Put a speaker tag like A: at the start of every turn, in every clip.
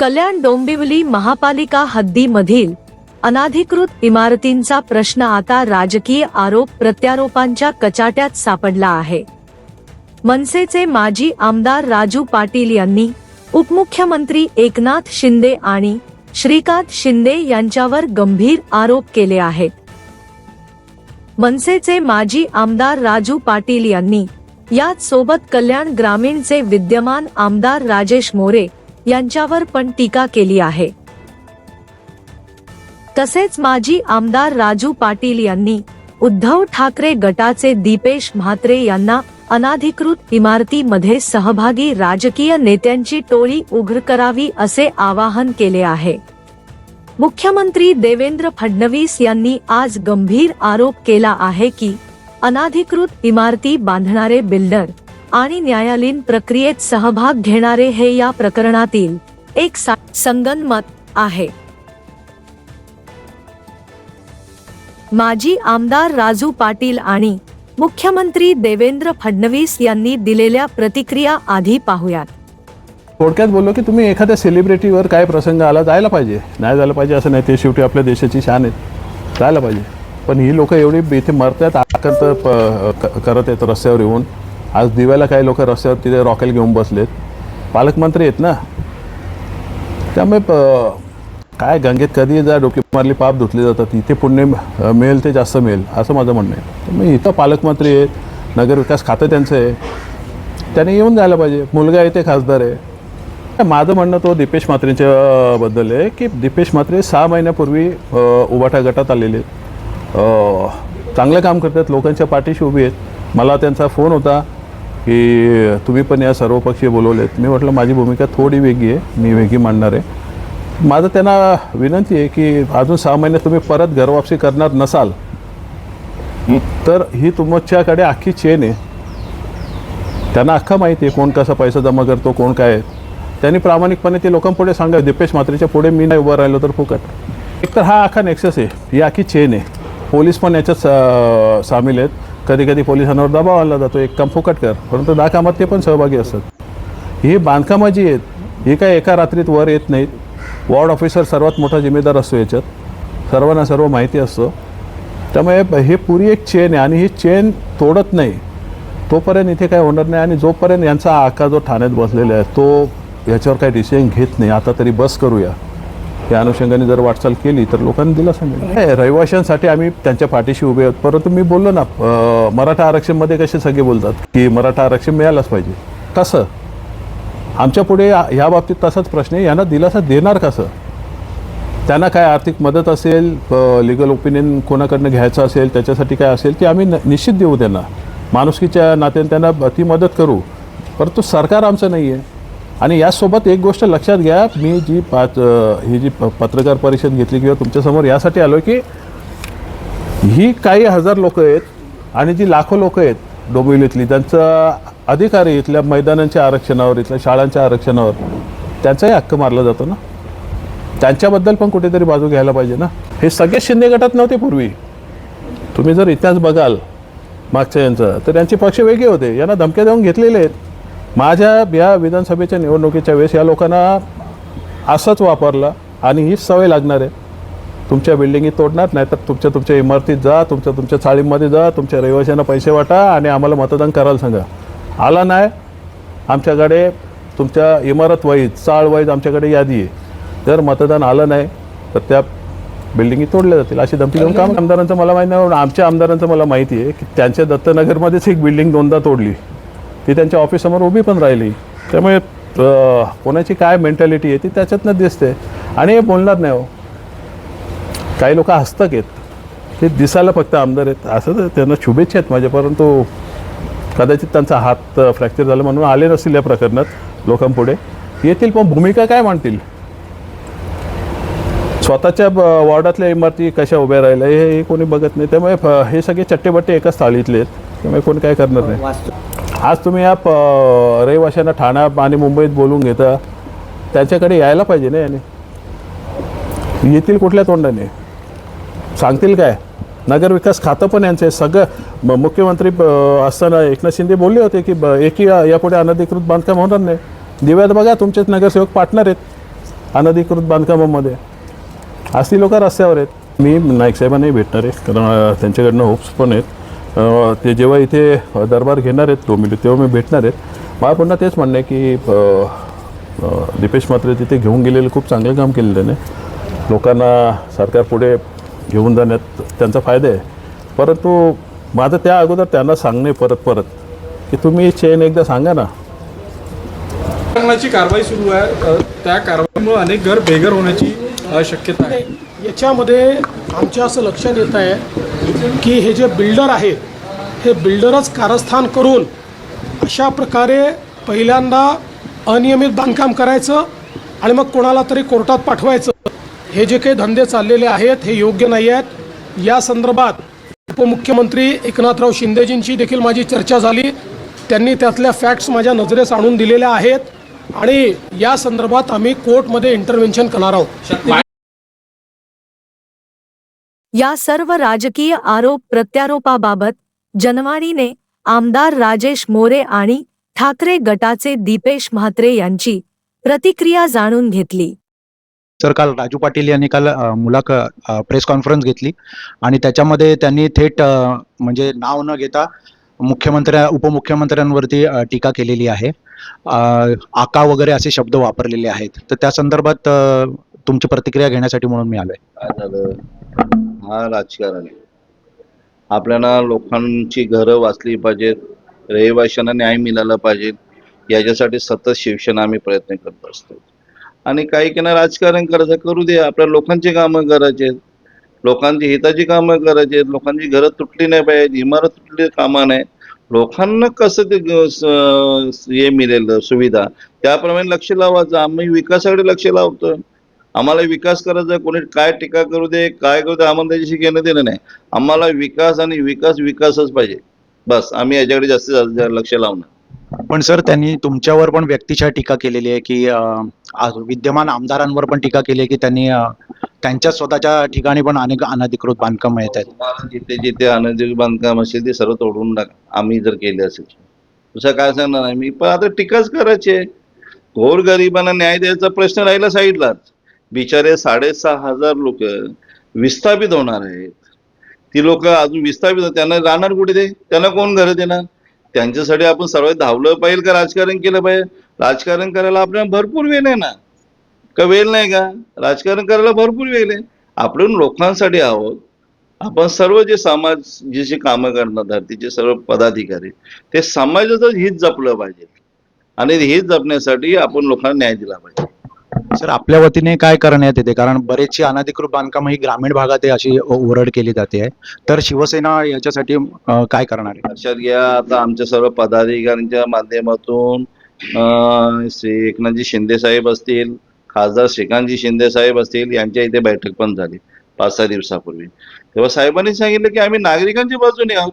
A: कल्याण डोंबिवली महापालिका हद्दीमधील अनाधिकृत इमारतींचा प्रश्न आता राजकीय आरोप प्रत्यारोपांच्या कचाट्यात सापडला आहे. मनसेचे माजी आमदार राजू पाटील यांनी उपमुख्यमंत्री एकनाथ शिंदे आणि श्रीकांत शिंदे यांच्यावर गंभीर आरोप केले आहेत. मनसेचे माजी आमदार राजू पाटील यांनी याच सोबत कल्याण ग्रामीणचे विद्यमान आमदार राजेश मोरे यांच्यावर पण टीका केली आहे. तसेच माजी आमदार राजू पाटील यांनी उद्धव ठाकरे गटाचे दीपेश म्हात्रे यांना अनाधिकृत इमारतीमध्ये सहभागी राजकीय नेत्यांची टोळी उघड करावी असे आवाहन केले आहे. मुख्यमंत्री देवेंद्र फडणवीस यांनी आज गंभीर आरोप केला आहे की अनाधिकृत इमारती बांधणारे बिल्डर आणि न्यायालयीन प्रक्रियेत सहभाग घेणारे हे या प्रकरणातील एक संगनमत आहे. माजी आमदार राजू पाटील आणि मुख्यमंत्री देवेंद्र फडणवीस यांनी दिलेल्या प्रतिक्रिया आधी पाहूयात.
B: थोडक्यात बोललो की तुम्ही एखाद्या सेलिब्रिटीवर काय प्रसंग आला जायला पाहिजे. नाही झालं पाहिजे असं नाही ते शेवटी आपल्या देशाची शान आहेत जायला पाहिजे. पण ही लोक एवढी इथे मरतात आकर्त करत आहेत रस्त्यावर येऊन. आज दिव्याला काही लोक रस्त्यावर तिथे रॉकेल घेऊन बसलेत. पालकमंत्री आहेत ना? त्यामुळे काय गंगेत कधी जा डोकी मारली पाप धुतले जातात. इथे पुण्य मिळेल ते जास्त मिळेल असं माझं म्हणणं आहे. त्यामुळे इथं पालकमंत्री आहेत नगरविकास खातं त्यांचं आहे. त्याने येऊन जायला पाहिजे. मुलगा आहे ते खासदार आहे. माझं म्हणणं तो दीपेश म्हात्रेंच्या बद्दल आहे की दीपेश म्हात्रे सहा महिन्यापूर्वी अ, उभाटा गटात आलेले आहेत. चांगलं काम करतात लोकांच्या पाठीशी उभी आहेत. मला त्यांचा फोन होता. की तुम्ही पण या सर्वपक्षीय बोलवलेत. मी म्हटलं माझी भूमिका थोडी वेगळी आहे. मी वेगळी मांडणार आहे. माझं त्यांना विनंती आहे की अजून सहा महिने तुम्ही परत घरवापसी करणार नसाल तर ही तुमच्याकडे अख्खी चेन आहे. त्यांना अख्खा माहिती आहे कोण कसा पैसा जमा करतो कोण काय आहे. त्यांनी प्रामाणिकपणे ते लोकांपुढे सांगा दीपेश मात्रेच्या पुढे मी नाही उभं राहिलो तर फुकट. एक तर हा अख्खा नेक्सेस आहे ही अख्खी चेन आहे. पोलीस पण याच्यात सा- सामील आहेत. कधी कधी पोलिसांवर दबाव आणला जातो. एक काम फुकट कर. परंतु दहा कामात ते पण सहभागी असतात ही बांधकामं जी आहेत ही काय एका रात्रीत वर येत नाहीत. वॉर्ड ऑफिसर सर्वात मोठा जिम्मेदार असतो याच्यात. सर्वांना सर्व माहिती असतो. त्यामुळे हे पुरी एक चेन आहे आणि ही चेन तोडत नाही. तोपर्यंत इथे काय होणार नाही आणि जोपर्यंत यांचा आका जो ठाण्यात बसलेला आहे तो याच्यावर काही डिसिजन घेत नाही. आता तरी बस करूया. या अनुषंगाने जर वाटचाल केली तर लोकांनी दिलासा मिळेल. रहिवाशांसाठी आम्ही त्यांच्या पाठीशी उभे आहोत. परंतु मी बोललो ना मराठा आरक्षणमध्ये कसे सगळे बोलतात की मराठा आरक्षण मिळालंच पाहिजे. कसं? आमच्या पुढे या- ह्या बाबतीत तसाच प्रश्न आहे. यांना दिलासा देणार कसं? त्यांना काय आर्थिक मदत असेल लिगल ओपिनियन कोणाकडनं घ्यायचं असेल त्याच्यासाठी काय असेल ते आम्ही निश्चित देऊ त्यांना. माणुसकीच्या नात्याने त्यांना ती मदत करू. परंतु सरकार आमचं नाही आहे आणि यासोबत एक गोष्ट लक्षात घ्या मी जी पाच ही जी प- पत्रकार परिषद घेतली किंवा तुमच्यासमोर यासाठी आलो की ही काही हजार लोकं आहेत आणि जी लाखो लोकं आहेत डोंबिवलीतली त्यांचा अधिकार आहे इथल्या मैदानांच्या आरक्षणावर इथल्या शाळांच्या आरक्षणावर. त्यांचाही हक्क मारला जातो ना? त्यांच्याबद्दल पण कुठेतरी बाजू घ्यायला पाहिजे ना? हे सगळे शिंदे गटात नव्हते पूर्वी. तुम्ही जर इतिहास बघाल मागच्या यांचा तर त्यांचे पक्ष वेगळे होते. यांना धमक्या देऊन घेतलेले आहेत. माझ्या या विधानसभेच्या निवडणुकीच्या वेळेस या लोकांना असंच वापरलं आणि हीच सवय लागणार आहे. तुमच्या बिल्डिंगी तोडणार नाही तर तुमच्या तुमच्या इमारतीत जा तुमच्या तुमच्या चाळीमध्ये जा तुमच्या रहिवाशांना पैसे वाटा आणि आम्हाला मतदान करायला सांगा. आला नाही. आमच्याकडे तुमच्या इमारत वाईज चाळ वाईज आमच्याकडे यादी आहे. जर मतदान आलं नाही तर त्या बिल्डिंगी तोडल्या जातील. अशी धमकी देऊन काम आमदारांचं मला माहिती नाही. आमच्या आमदारांचं मला माहिती आहे की त्यांच्या दत्तनगरमध्येच एक बिल्डिंग दोनदा तोडली. ती त्यांच्या ऑफिससमोर उभी पण राहिली. त्यामुळे कोणाची काय मेंटॅलिटी आहे ती त्याच्यातनं दिसते. आणि हे बोलणार नाही हो. काही लोक हस्तक आहेत. ते दिसायला फक्त आमदार आहेत. असं तर त्यांना शुभेच्छा आहेत माझ्या. परंतु कदाचित त्यांचा हात फ्रॅक्चर झाला म्हणून आले नसतील या प्रकरणात लोकांपुढे. येतील पण भूमिका काय मांडतील? स्वतःच्या वॉर्डातल्या इमारती कशा उभ्या राहिल्या हे हे कोणी बघत नाही. त्यामुळे हे सगळे चट्टेबट्टे एकाच थाळीतले आहेत. त्यामुळे कोणी काय करणार नाही. आज तुम्ही या प रहिवाशांना ठाणा आणि मुंबईत बोलून घेता त्याच्याकडे यायला पाहिजे ना याने? येतील कुठल्या तोंडाने? सांगतील काय? नगरविकास खातं पण यांचं. सगळं मुख्यमंत्री ब- असताना एकनाथ शिंदे बोलले होते की ब- यापुढे अनधिकृत बांधकाम होणार नाही. दिव्यात बघा तुमचेच नगरसेवक पार्टनर आहेत अनधिकृत बांधकामामध्ये. असली लोक रस्त्यावर आहेत. मी नाईक साहेबांनाही भेटणार आहे. कारण त्यांच्याकडनं होप्स पण आहेत. ते जेव्हा इथे दरबार घेणार आहेत तो मिळू तेव्हा मी भेटणार आहेत. मला पुन्हा तेच म्हणणं आहे की दीपेश मात्रे तिथे घेऊन गेलेलं खूप चांगलं काम केलं त्याने. लोकांना सरकार पुढे घेऊन जाण्यात त्यांचा फायदा आहे. परंतु माझं त्या अगोदर त्यांना सांगणे परत परत की तुम्ही चेन एकदा सांगा ना.
C: कारवाई सुरू आहे. त्या कारवाईमुळे अनेक घर बेघर होण्याची शक्यता आहे.
D: याच्यामध्ये आमच्या असं लक्षात येत आहे की हे जे बिल्डर आहेत हे बिल्डरच कारस्थान करून अशा प्रकारे पहिल्यांदा अनियमित बांधकाम करायचं आणि मग कोणाला तरी कोर्टात पाठवायचं. हे जे काही धंदे चाललेले आहेत हे योग्य नाही आहेत. या संदर्भात उपमुख्यमंत्री एकनाथराव शिंदेजींची देखील माझी चर्चा झाली. त्यांनी त्यातल्या फॅक्ट्स माझ्या नजरेस आणून दिलेल्या आहेत आणि या संदर्भात आम्ही कोर्टमध्ये इंटरव्हेन्शन करणार आहोत.
A: या सर्व राजकीय आरोप प्रत्यारोपाबाबत जनवाणीने आमदार राजेश मोरे आणि ठाकरे गटाचे दीपेश म्हात्रे यांची प्रतिक्रिया जाणून घेतली.
E: सर काल राजू पाटील यांनी काल अ, मुलाख अ, प्रेस कॉन्फरन्स घेतली आणि त्याच्यामध्ये त्यांनी थेट म्हणजे नाव न घेता मुख्यमंत्र्या उपमुख्यमंत्र्यांवरती टीका केलेली आहे. आका वगैरे असे शब्द वापरलेले आहेत. तर त्या संदर्भात तुमची प्रतिक्रिया घेण्यासाठी म्हणून मी आलोय.
F: हा राजकारण आहे. आपल्याला लोकांची घरं वाचली पाहिजेत रहिवाशांना न्याय मिळाला पाहिजे याच्यासाठी सतत शिवसेना आम्ही प्रयत्न करत असतो. आणि काही की राजकारण करायचं करू दे आपल्या लोकांची कामं करायची आहेत. लोकांची हिताची कामं करायची आहेत लोकांची घरं तुटली नाही पाहिजे इमारत तुटली कामा नाही. लोकांना कसं ते हे मिळेल सुविधा? त्याप्रमाणे लक्ष लावायचं आम्ही विकासाकडे लक्ष लावतो आम्हाला विकास करायचा कोणी काय टीका करू दे काय करू दे आम्हाला त्याच्याशी घेणं देणं नाही. आम्हाला विकास आणि विकास विकासच पाहिजे. बस आम्ही याच्याकडे जास्तीत जास्त लक्ष लावणार.
E: पण सर त्यांनी तुमच्यावर पण व्यक्तिशः टीका केलेली आहे की विद्यमान आमदारांवर पण टीका केली आहे की त्यांनी त्यांच्या स्वतःच्या ठिकाणी पण अनेक अनधिकृत बांधकाम येत आहेत.
F: जिथे जिथे अनधिकृत बांधकाम असेल ते सर्व तोडून टाका आम्ही जर केले असेल. दुसरं काय सांगणार नाही मी पण आता टीकाच करायची आहे. गोरगरिबांना न्याय द्यायचा प्रश्न राहिला साईडलाच. बिचारे साडेसहा हजार लोक विस्थापित होणार आहेत. ती लोक अजून विस्थापित त्यांना राहणार कुठे ते? त्यांना कोण घर देणार? त्यांच्यासाठी आपण सर्व धावलं पाहिजे का राजकारण केलं पाहिजे? राजकारण करायला आपल्याला भरपूर वेळ आहे ना. का वेळ नाही का? राजकारण करायला भरपूर वेळ आहे. आपण लोकांसाठी आहोत. आपण सर्व जे समाज जे जे कामं करणार धरतीचे सर्व पदाधिकारी ते समाजाचं हित जपलं पाहिजे. आणि हित जपण्यासाठी आपण लोकांना न्याय दिला पाहिजे.
E: सर आपल्या वतीने काय करण्यात येते कारण बरेचशी अनधिकृत बांधकाम ही ग्रामीण भागात अशी ओरड केली जाते आहे. तर शिवसेना याच्यासाठी काय करणार आहे?
F: लक्षात घ्या आता आमच्या सर्व पदाधिकाऱ्यांच्या माध्यमातून श्री एकनाथजी शिंदे साहेब असतील खासदार श्रीकांतजी शिंदे साहेब असतील यांच्या इथे बैठक पण झाली पाच सहा दिवसापूर्वी. तेव्हा साहेबांनी सांगितलं की आम्ही नागरिकांच्या बाजूने आहोत.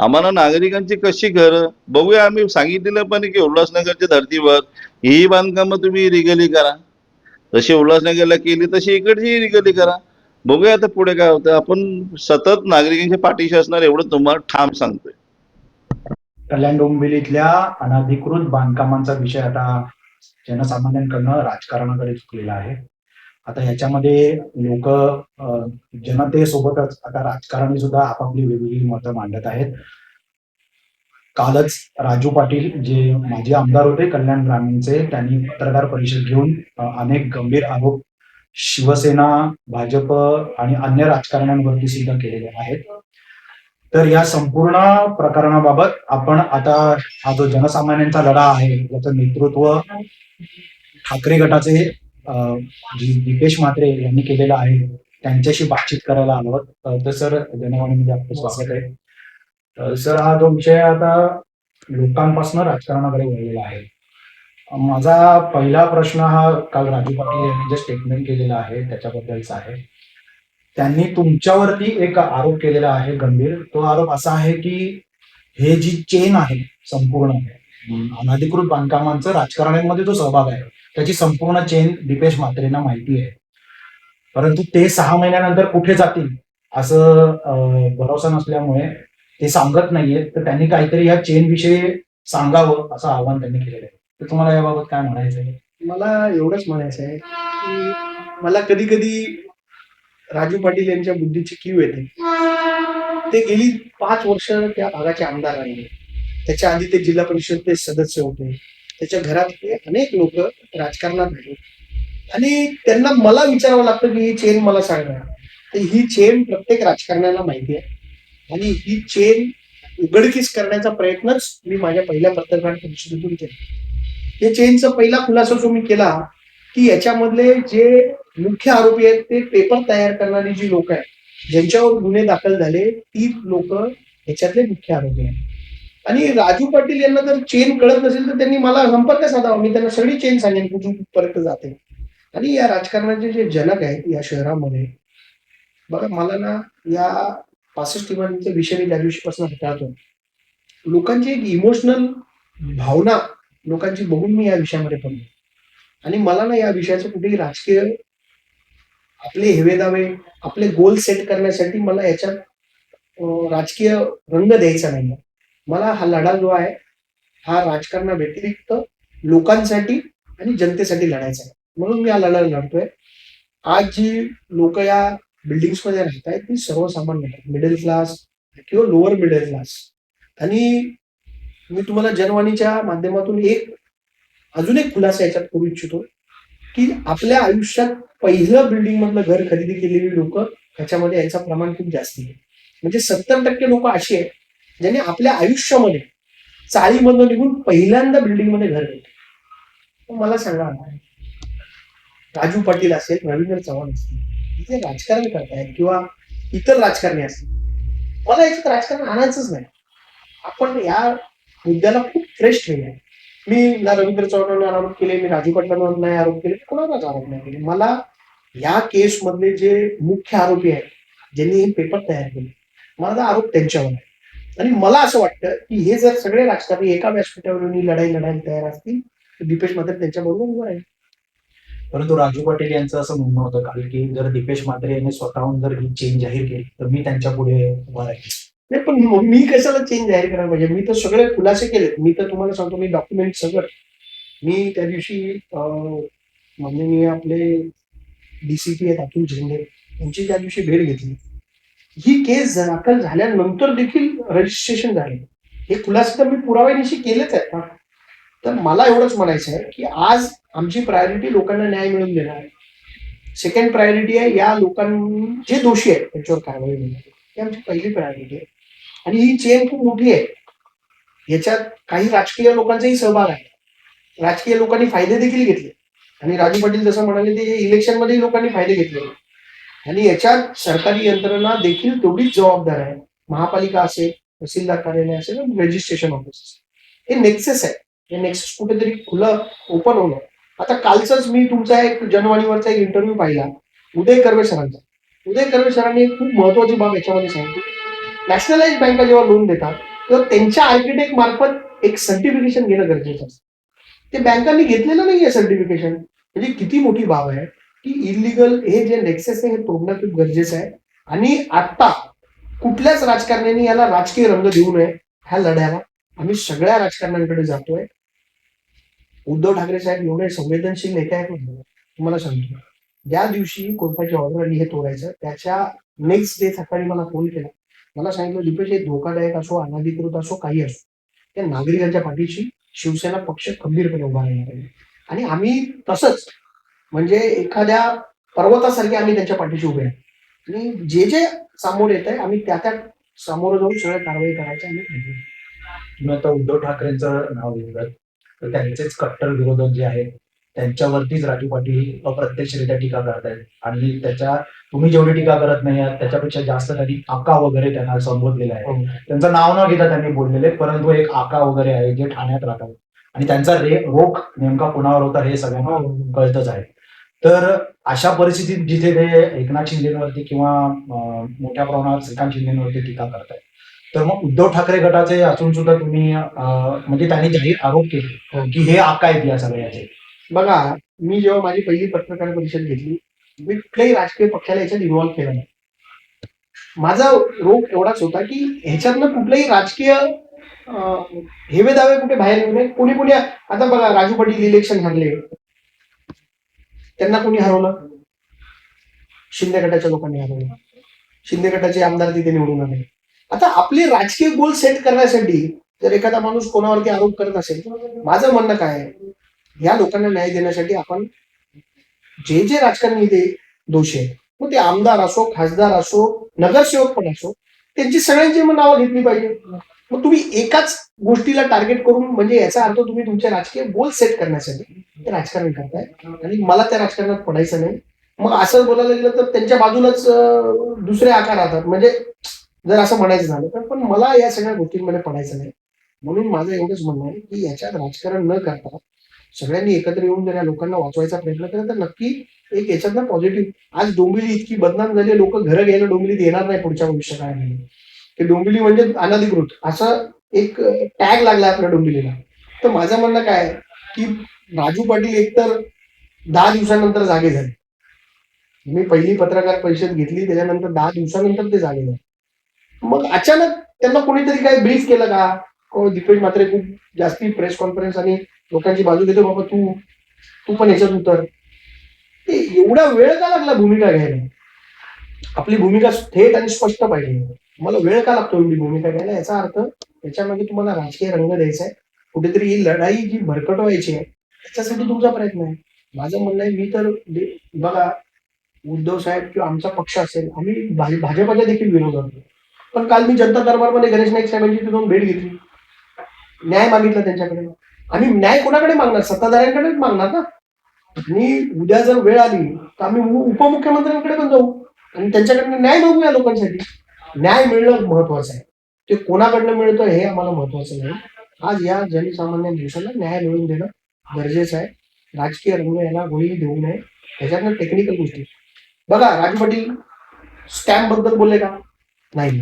F: आम्हाला नागरिकांची कशी घर? बघूया आम्ही सांगितलेलं पण की उल्हासनगरच्या धर्तीवर ही बांधकामं तुम्ही रिगली करा. जशी उल्हासनगरला केली तशी इकडची रिगली करा. बघूया आता पुढे काय होतं. आपण सतत नागरिकांच्या पाठीशी असणार एवढं तुम्हाला ठाम सांगतोय.
G: कल्याण डोंबिवलीतल्या अनधिकृत बांधकामांचा विषय आता जनसामान्यांकडनं राजकारणाकडे चुकलेला आहे. आता ह्याच्यामध्ये लोक जनतेसोबतच आता राजकारणी सुद्धा आपापली वेगवेगळी मतं मांडत आहेत. कालच राजू पाटील जे माजी आमदार होते कल्याण ग्रामीणचे त्यांनी पत्रकार परिषद घेऊन अनेक गंभीर आरोप शिवसेना भाजप आणि अन्य राजकारण्यांवरती सुद्धा केलेले आहेत. तर या संपूर्ण प्रकरणाबाबत आपण आता हा जो जनसामान्यांचा लढा आहे याचं नेतृत्व ठाकरे गटाचे दीपेश म्हात्रे यांनी केलेलं आहे त्यांच्याशी बातचीत करायला आलो तर सर जनवाणीमध्ये आपलं स्वागत आहे. सर हा विषय आता लोकांपासून राजकारणाकडे वळलेला आहे. माझा पहिला प्रश्न हा काल राजू पाटील यांनी जे स्टेटमेंट केलेलं आहे त्याच्याबद्दलचा आहे. त्यांनी तुमच्यावरती एक आरोप केलेला आहे गंभीर. तो आरोप असा आहे की हे जी चेन आहे संपूर्ण अनधिकृत बांधकामांचं राजकारण्यांमध्ये जो सहभाग आहे. त्याची संपूर्ण चेन दीपेश म्हात्रेंना माहिती आहे. परंतु ते सहा महिन्यानंतर कुठे जातील असं भरोसा नसल्यामुळे ते सांगत नाहीये. तर त्यांनी काहीतरी या चेन विषयी सांगावं असं आव्हान त्यांनी केलेलं आहे. तर तुम्हाला याबाबत काय म्हणायचं आहे?
H: मला एवढंच म्हणायचं आहे की मला कधी कधी राजू पाटील यांच्या बुद्धीची कीव येते. ते गेली पाच वर्ष त्या भागाचे आमदार राहिले. त्याच्या आधी ते जिल्हा परिषदचे सदस्य होते. त्याच्या घरातले अनेक लोक राजकारणात राहिले. आणि त्यांना मला विचारावं लागतं की ही चेन मला सांगा. तर ही चेन प्रत्येक राजकारण्याला माहिती आहे. आणि ही चेन उघडकीस करण्याचा प्रयत्नच मी माझ्या पहिल्या पत्रकार परिषदेतून केला. या चेनचा पहिला खुलासा जो मी केला की याच्यामधले जे मुख्य आरोपी आहेत ते पेपर तयार करणारी जी लोक आहेत ज्यांच्यावर गुन्हे दाखल झाले ती लोक याच्यातले मुख्य आरोपी आहेत. आणि राजू पाटील यांना जर चेन कळत नसेल तर त्यांनी मला संपर्क साधावा. मी त्यांना सगळी चेन सांगेन कुठून कुठपर्यंत जाते. आणि या राजकारणाचे जे जनक आहेत या शहरामध्ये बघा मला ना या पासष्ट किंवा विषय मी त्या दिवशीपासून हाताळतो. लोकांची एक इमोशनल भावना लोकांची बघून मी या विषयामध्ये पडलो. आणि मला ना या विषयाचं कुठेही राजकीय आपले हेवेदावे आपले गोल सेट करण्यासाठी मला याच्यात राजकीय रंग द्यायचा नाही. मला हा लढा जो आहे हा राजकारणा व्यतिरिक्त लोकांसाठी आणि जनतेसाठी लढायचा आहे. म्हणून मी हा लढा लढतोय. आज जी लोक या बिल्डिंग्समध्ये राहत आहेत ती सर्वसामान्य मिडल क्लास किंवा लोअर मिडल क्लास आणि मी तुम्हाला जनवाणीच्या माध्यमातून एक अजून एक खुलासा याच्यात करू इच्छितो की आपल्या आयुष्यात पहिलं बिल्डिंग मधलं घर खरेदी केलेली लोक ह्याच्यामध्ये याचं प्रमाण खूप जास्त आहे. म्हणजे सत्तर टक्के लोक अशी आहेत ज्यांनी आपल्या आयुष्यामध्ये चाळीमधनं निघून पहिल्यांदा बिल्डिंगमध्ये घर घेतलं. मला सांगा राजू पाटील असेल रवींद्र चव्हाण असतील. जे राजकारण करतायत किंवा इतर राजकारणी असतील मला याच्यात राजकारण आणायचंच नाही. आपण या मुद्द्याला खूप फ्रेश ठेवूया मी ना रवींद्र चव्हाणांवर आरोप केले मी राजू पाटलांवर नाही आरोप केले कोणालाच आरोप नाही केले. मला या केस मधले जे मुख्य आरोपी आहेत ज्यांनी हे पेपर तयार केले माझा आरोप त्यांच्यावर आहे. आणि मला असं वाटतं की हे जर सगळे राजकारणी एका व्यासपीठावर लढाई लढायला तयार असतील तर दीपेश मात्र त्यांच्याबरोबर उभं आहे
G: परंतु राजू पाटील यांचं असं म्हणणं होतं काल की जर दीपेश म्हात्रे यांनी स्वतःहून जर ही चेंज जाहीर केली तर मी त्यांच्या पुढे उभा राहील.
H: नाही पण मी कशाला चेंज जाहीर करायला पाहिजे म्हणजे मी तर सगळे खुलासे केलेत. मी तर तुम्हाला सांगतो मी डॉक्युमेंट सगळं. मी त्या दिवशी म्हणजे मी आपले डीसीपी आहेत अतुल झेंडे यांची त्या दिवशी भेट घेतली. ही केस दाखल झाल्यानंतर देखील रजिस्ट्रेशन झाले. हे खुलासे तर मी पुराव्यानिशी केलेच आहेत ना. तर मला एवढंच म्हणायचं आहे की आज आमची प्रायोरिटी लोकांना न्याय मिळवून देणार आहे. सेकंड प्रायोरिटी आहे या लोकां जे दोषी आहेत त्यांच्यावर कारवाई होणार ही आमची पहिली प्रायोरिटी आहे. आणि ही चेन खूप मोठी आहे. याच्यात काही राजकीय लोकांचाही सहभाग आहे. राजकीय लोकांनी फायदे देखील घेतले. आणि राजू पाटील जसं म्हणाले ते इलेक्शनमध्ये लोकांनी फायदे घेतले. आणि याच्यात सरकारी यंत्रणा देखील तेवढीच जबाबदार आहे. महापालिका असेल तहसीलदार कार्यालय असेल रजिस्ट्रेशन ऑफिस असेल. हे नेक्सेस आहे. हे नेक्सेस कुठेतरी खुलं ओपन होणं आता कालचाच मी तुमचा एक जनवाणीवरचा एक इंटरव्ह्यू पाहिला. उदय कर्वे सरांचा. उदय कर्वे सरांनी खूप महत्वाची बाब याच्यामध्ये सांगितली. नॅशनलाइज बँका जेव्हा लोन देतात तेव्हा त्यांच्या आर्किटेक्ट मार्फत एक सर्टिफिकेशन घेणं गरजेचं असतं. ते बँकांनी घेतलेलं नाहीये सर्टिफिकेशन म्हणजे किती मोठी बाब आहे की इलिगल हे जे नेक्सेस आहे हे तोडणं खूप गरजेचं आहे. आणि आता कुठल्याच राजकारण्याने याला राजकीय रंग देऊ नये ह्या लढ्याला आम्ही सगळ्या राजकारण्यांकडे जातोय. उद्धव ठाकरे साहेब एवढे संवेदनशील नेते आहेत तुम्हाला सांगतो. ज्या दिवशी कोर्टाची ऑर्डर आली हे तोडायचं त्याच्या नेक्स्ट डे सकाळी मला फोन केला. मला सांगितलं दीपेश हे धोकादायक असो अनाधिकृत असो काही असो त्या नागरिकांच्या पाठीशी शिवसेना पक्ष खंबीरपणे उभा राहणार आहे. आणि आम्ही तसंच म्हणजे एखाद्या पर्वतासारखे आम्ही त्यांच्या पाठीशी उभे आहे आणि जे जे सामोर येत आहे आम्ही त्या त्या समोर जाऊन सगळ्या कारवाई करायच्या आम्ही
G: तुम्ही आता उद्धव ठाकरेंचं नाव घेऊन तर त्यांचेच कट्टर विरोधक जे आहेत त्यांच्यावरतीच राजू पाटील अप्रत्यक्षरित्या टीका करतायत. आणि त्याच्या तुम्ही जेवढी टीका करत नाही आहात त्याच्यापेक्षा जास्त त्यांनी आका वगैरे त्यांना संबोधलेलं आहे. त्यांचं नाव न घेता त्यांनी बोललेले परंतु एक आका वगैरे आहे जे ठाण्यात राहतात. आणि त्यांचा रे रोख नेमका कुणावर होता हे सगळ्यांना कळतच आहे. तर अशा परिस्थितीत जिथे ते एकनाथ शिंदेवरती किंवा मोठ्या प्रमाणावर श्रीकांत शिंदेवरती टीका करतायत. तर मग उद्धव ठाकरे गटाचे असून सुद्धा तुम्ही म्हणजे त्यांनी जाहीर आरोप केले की हे आका या सगळ्याचे.
H: बघा मी जेव्हा माझी पहिली पत्रकार परिषद घेतली मी कुठल्याही राजकीय पक्षाला याच्यात इन्व्हॉल्व केला नाही. माझा रोग एवढाच होता की ह्याच्यातनं कुठलेही राजकीय हेवे दावे कुठे बाहेर येऊ नये. कोणी कोणी आता बघा राजू पाटील इलेक्शन हरले त्यांना कोणी हरवलं? शिंदे गटाच्या लोकांनी हरवलं. शिंदे गटाचे आमदार तिथे निवडून आले. आता आपले राजकीय गोल सेट करण्यासाठी जर एखादा माणूस कोणावरती आरोप करत असेल माझं म्हणणं काय आहे? या लोकांना न्याय देण्यासाठी आपण जे जे राजकारणी ते दोषी आहेत मग ते आमदार असो खासदार असो नगरसेवक पण असो त्यांची सगळ्यांची मग नावं घेतली पाहिजे. मग तुम्ही एकाच गोष्टीला टार्गेट करून म्हणजे याचा अर्थ तुम्ही तुमचे राजकीय गोल सेट करण्यासाठी ते राजकारण करताय. आणि मला त्या राजकारणात पडायचं नाही. मग असं बोलायला गेलं तर त्यांच्या बाजूलाच दुसरे आकार राहतात. म्हणजे जर असं म्हणायचं झालं तर पण मला या सगळ्या गोष्टींमध्ये पडायचं नाही. म्हणून माझं एवढंच म्हणणं आहे की याच्यात राजकारण न करता सगळ्यांनी एकत्र येऊन जर या लोकांना वाचवायचा प्रयत्न केला तर नक्की एक याच्यातनं पॉझिटिव्ह आज डोंबिवली इतकी बदनाम झाली लोक घरं घ्यायला डोंबिवलीत येणार नाही पुढच्या भविष्य की ते डोंबिवली म्हणजे अनधिकृत असं एक टॅग लागला आपल्या डोंबिवलीला. तर माझं म्हणणं काय आहे की राजू पाटील एकतर दहा दिवसानंतर जागे झाले. मी पहिली पत्रकार परिषद घेतली त्याच्यानंतर दहा दिवसानंतर ते जागे झाले. मग अचानक त्यांना कोणीतरी काय ब्रीफ केलं का? दीपेश मात्रे खूप जास्ती प्रेस कॉन्फरन्स आणि लोकांची बाजू घेतो बाबा तू तू पण याच्यात उतर. ते एवढा वेळ का लागला भूमिका घ्यायला? आपली भूमिका थेट आणि स्पष्ट पाहिजे. मला वेळ का लागतो एवढी भूमिका घ्यायला? याचा अर्थ याच्यामध्ये तुम्हाला राजकीय रंग द्यायचा आहे कुठेतरी ही लढाई जी भरकटवायची आहे त्याच्यासाठी तुमचा प्रयत्न आहे. माझं म्हणणं आहे मी तर बघा उद्धव साहेब किंवा आमचा पक्ष असेल आम्ही भा- भाजपाच्या देखील विरोध करतो पण काल मी जनता दरबारमध्ये गणेश नाईक साहेबांची तिथून भेट घेतली. न्याय मागितला त्यांच्याकडे. आम्ही न्याय कोणाकडे मागणार? सत्ताधाऱ्यांकडेच मागणार ना? आणि उद्या जर वेळ आली तर आम्ही उपमुख्यमंत्र्यांकडे पण जाऊ. आणि त्यांच्याकडनं न्याय मागूया लोकांसाठी. न्याय मिळणं महत्वाचं आहे. ते कोणाकडनं मिळतं हे आम्हाला महत्वाचं नाही. आज या जनसामान्य दिवसाला न्याय मिळवून देणं गरजेचं आहे. राजकीय रंग याला गोळी देऊ नये. त्याच्यातनं टेक्निकल गोष्टी. बघा राजू पाटील स्टॅम्पबद्दल बोलले का? नाही.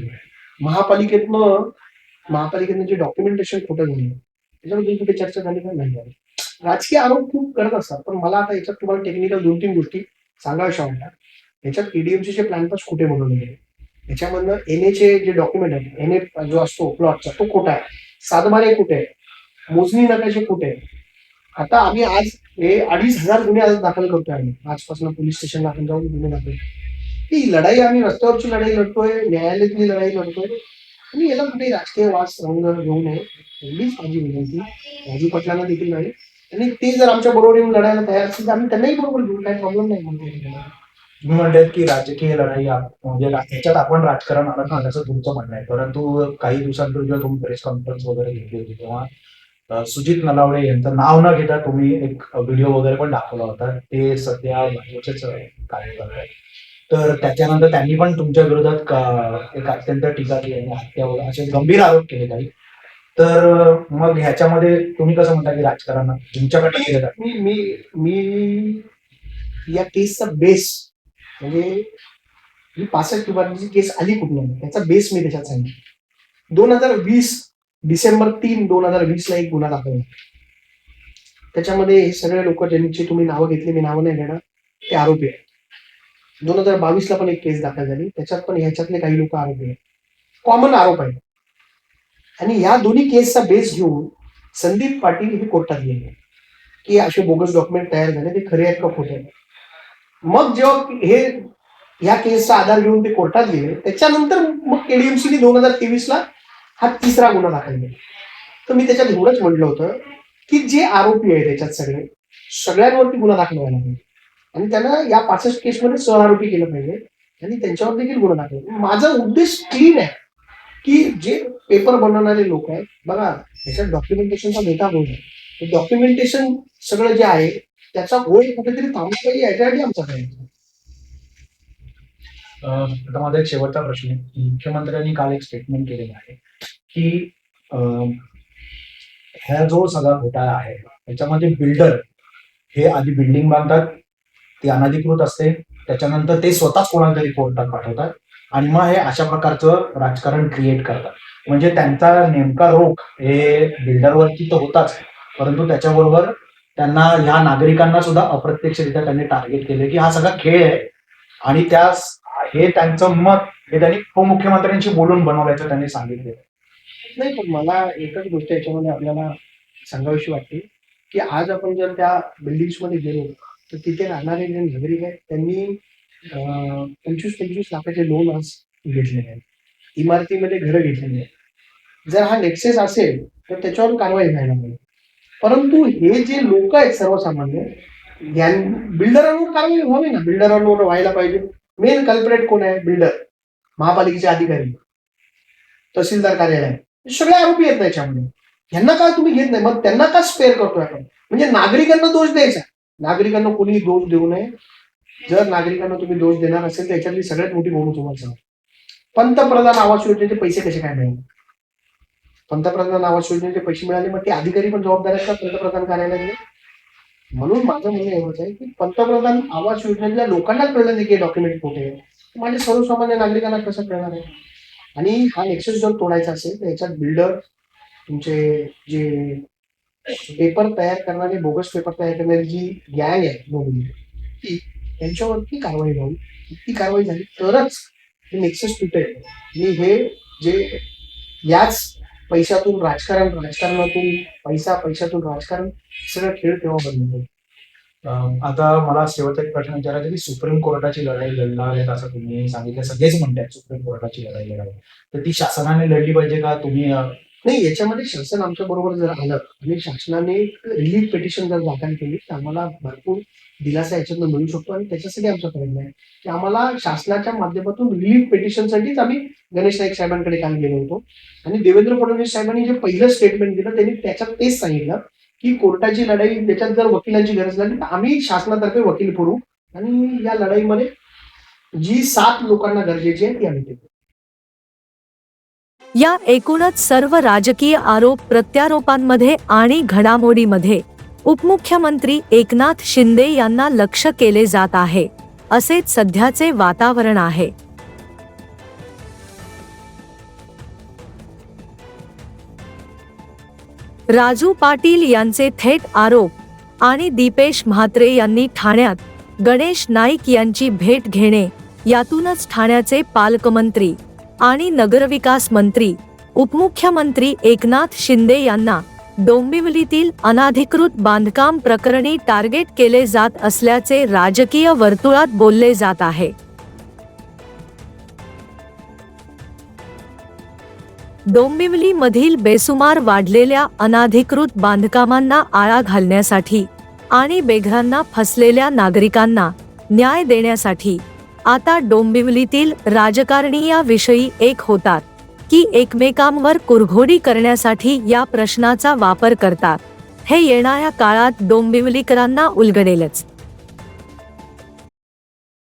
H: महापालिकेतनं महापालिकेतनं जे डॉक्युमेंटेशन खोटं झालं त्याच्याबद्दल कुठे चर्चा झाली का? नाही झाली. राजकीय आरोप खूप करत असतात पण मला आता याच्यात तुम्हाला टेक्निकल दोन तीन गोष्टी सांगाव्याशा वाटतात. याच्यात ईडीएमसी चे प्लॅन पास कुठे बनवले गेले? याच्यामधनं एन चे जे डॉक्युमेंट आहेत एन ए जो असतो प्लॉटचा तो खोटा आहे? सातबारे कुठे आहे? मोजणी नकाशे कुठे आहे आता आम्ही आज हे अडीच हजार गुन्हे आज दाखल करतोय आम्ही. आजपासून पोलीस स्टेशनला आपण जाऊन गुन्हे दाखल ही लढाई आम्ही रस्त्यावरची लढाई लढतोय न्यायालयातली लढाई लढतोय. आणि याला कुठे राजकीय वास रंग घेऊ नये एवढीच माझी विनंती. राजू पटलांना देखील नाही. आणि ते जर आमच्या बरोबर येऊन लढायला तयार असतील तर आम्ही त्यांनाही बरोबर घेऊ काही प्रॉब्लेम नाही म्हणतो
G: तुम्ही म्हणतात की राजकीय लढाई म्हणजे त्याच्यात आपण राजकारण आणत नाही असं तुमचं म्हणणं आहे. परंतु काही दिवसांपूर्वी जेव्हा तुम्ही प्रेस कॉन्फरन्स वगैरे घेतली होती तेव्हा सुजित नलावडे यांचं नाव न घेता तुम्ही एक व्हिडिओ वगैरे पण दाखवला होता. ते सध्या भाजपचेच कार्यकर्ते आहेत. तर त्याच्यानंतर त्यांनी पण तुमच्या विरोधात एक अत्यंत टीका केली आणि हत्या वगैरे असे गंभीर आरोप केले काही तर मग ह्याच्यामध्ये तुम्ही कसं म्हणता की राजकारण तुमच्याकडे केलं जातं?
H: मी मी मी या केसचा बेस म्हणजे ही पासष्ट विभागाची केस आली कुठून त्याचा बेस मी त्याच्यात सांगितलं दोन हजार वीस डिसेंबर तीन दोन हजार वीस ला एक गुन्हा दाखल झाला. त्याच्यामध्ये हे सगळे लोक ज्यांची तुम्ही नावं घेतली मी नावं नाही घेणार ते आरोपी आहेत दोन हजार बावीस ला पण एक केस दाखल झाली. त्याच्यात पण ह्याच्यातले काही लोक आरोपी आहेत. कॉमन आरोप आहे आणि या दोन्ही केसचा बेस घेऊन संदीप पाटील हे कोर्टात गेले. की असे बोगस डॉक्युमेंट तयार झाले. ते खरे आहेत का खोटे आहेत? मग जेव्हा हे या केसचा आधार घेऊन ते कोर्टात गेले त्याच्यानंतर मग केडीएमसीने दोन हजार तेवीस ला हा तिसरा गुन्हा दाखल केला. तर मी त्याच्यात एवढंच म्हटलं होतं की जे आरोपी आहे त्याच्यात सगळे सगळ्यांवरती गुन्हा दाखल व्हायला पाहिजे आणि त्यांना या पासष्ट केसमध्ये सहआरोपी केलं पाहिजे. आणि त्यांच्यावर देखील गुन्हा दाखल माझा उद्देश क्लीन आहे की जे पेपर बनवणारे लोक आहेत बघा ह्याच्यात डॉक्युमेंटेशनचा मोठा गोल आहे. डॉक्युमेंटेशन सगळं जे आहे त्याचा गोल कुठेतरी थांबला पाहिजे याच्यासाठी आमचा प्रयत्न
G: अं, आता माझा एक शेवटचा प्रश्न आहे. मुख्यमंत्र्यांनी काल एक स्टेटमेंट केलेलं आहे की अं, ह्या जो सगळा घोटाळा आहे त्याच्यामध्ये बिल्डर हे आधी बिल्डिंग बांधतात ती अनधिकृत असते. त्याच्यानंतर ते स्वतःच कोणाला तरी कोर्टात पाठवतात आणि मग हे अशा प्रकारचं राजकारण क्रिएट करतात. म्हणजे त्यांचा नेमका रोख हे बिल्डरवरती तर होताच. परंतु त्याच्याबरोबर त्यांना ह्या नागरिकांना सुद्धा अप्रत्यक्षरित्या त्यांनी टार्गेट केले की हा सगळा खेळ आहे. आणि त्या हे त्यांचं मत हे त्यांनी उपमुख्यमंत्र्यांशी बोलून बनवल्याचं त्यांनी सांगितले
H: नाही पण मला एकच गोष्ट याच्यामध्ये आपल्याला सांगावीशी वाटते की आज आपण जर त्या बिल्डिंग्समध्ये गेलो तर तिथे राहणारे जे नागरिक आहेत त्यांनी पंचवीस पंचवीस लाखाचे लोन आज घेतलेले आहेत. इमारतीमध्ये घरं घेतलेली आहेत. जर हा नेक्सेस असेल तर त्याच्यावर कारवाई व्हायला पाहिजे परंतु हे जे लोक आहेत सर्वसामान्य बिल्डरांवर कारवाई व्हावी ना. बिल्डरांवर व्हायला पाहिजे. मेन कल्परेट कोण आहे? बिल्डर महापालिकेचे अधिकारी. तहसीलदार कार्यालय. सगळे आरोपी आहेत त्याच्यामध्ये. यांना का तुम्ही घेत नाही? मग त्यांना का स्पेअर करतोय आपण? म्हणजे नागरिकांना दोष द्यायचा. नागरिकांना कोणी दोष देऊ नये. जर नागरिकांना तुम्ही दोष देणार असेल तर याच्यातली सगळ्यात मोठी गोष्ट तुम्हाला सांगतो. पंतप्रधान आवास योजनेचे पैसे कसे काय मिळाले? पंतप्रधान आवास योजनेचे पैसे मिळाले मग ते अधिकारी पण जबाबदार आहेत का पंतप्रधान कार्यालयाने म्हणून माझं म्हणणं एवढंच आहे की पंतप्रधान आवास योजनेतल्या लोकांनाच कळलं नाही की डॉक्युमेंट कुठे आहे. माझ्या सर्वसामान्य नागरिकांना कसं कळणार आहे? आणि हा नेक्सेस जर तोडायचा असेल तर याच्यात बिल्डर तुमचे जे पेपर तयार करणारे बोगस पेपर तयार करणारी जी गॅंग आहे नोंदणी ती त्यांच्यावरती कारवाई व्हावी. ती कारवाई झाली तरच हे नेक्सस तुटेल मी हे जे याच पैशातून राजकारण राजकारणातून पैसा पैशातून राजकारण सगळं खेळ तेव्हा बंद होईल
G: आता मला शेवटचा एक प्रश्न विचारायचा की सुप्रीम कोर्टाची लढाई लढणार आहेत असं तुम्ही सांगितलं. सगळेच म्हणतात सुप्रीम कोर्टाची लढाई लढावी. तर ती शासनाने लढली पाहिजे का? तुम्ही
H: नाही याच्यामध्ये शासन आमच्या बरोबर जर आलं आणि शासनाने रिलीफ पिटिशन जर दाखल केली तर आम्हाला भरपूर दिलासा याच्यातनं मिळू शकतो आणि त्याच्यासाठी आमचा प्रयत्न आहे. की आम्हाला शासनाच्या माध्यमातून रिलीफ पिटिशनसाठीच आम्ही गणेश नाईक साहेबांकडे काल गेलो होतो. आणि देवेंद्र फडणवीस साहेबांनी जे पहिलं स्टेटमेंट दिलं त्यांनी त्याच्यात तेच सांगितलं की कोर्टाची लढाई त्याच्यात जर वकिलांची गरज लागली तर आम्ही शासनातर्फे वकील करू. आणि या लढाईमध्ये जी सात लोकांना गरजेची आहे ती आम्ही देतो
A: या एकूणच सर्व राजकीय आरोप प्रत्यारोपांमध्ये आणि घडामोडीमध्ये उपमुख्यमंत्री एकनाथ शिंदे यांना लक्ष केले जात आहे असेच सध्याचे वातावरण आहे. राजू पाटील यांचे थेट आरोप आणि दीपेश म्हात्रे यांनी ठाण्यात गणेश नाईक यांची भेट घेणे यातूनच ठाण्याचे पालकमंत्री आणि नगरविकास मंत्री उपमुख्यमंत्री एकनाथ शिंदे यांना डोंबिवलीतील अनाधिकृत बांधकाम प्रकरणी टार्गेट केले जात असल्याचे राजकीय वर्तुळात बोलले जात आहे. डोंबिवली मधील बेसुमार वाढलेल्या अनाधिकृत बांधकामांना आळा घालण्यासाठी आणि बेघरांना फसलेल्या नागरिकांना न्याय देण्यासाठी आता डोंबिवलीतील राजकारणी याविषयी एक होतात की एकमेकांवर कुरघोडी करण्यासाठी या प्रश्नाचा वापर करतात. हे येणाऱ्या काळात डोंबिवलीकरांना उलगडेलच.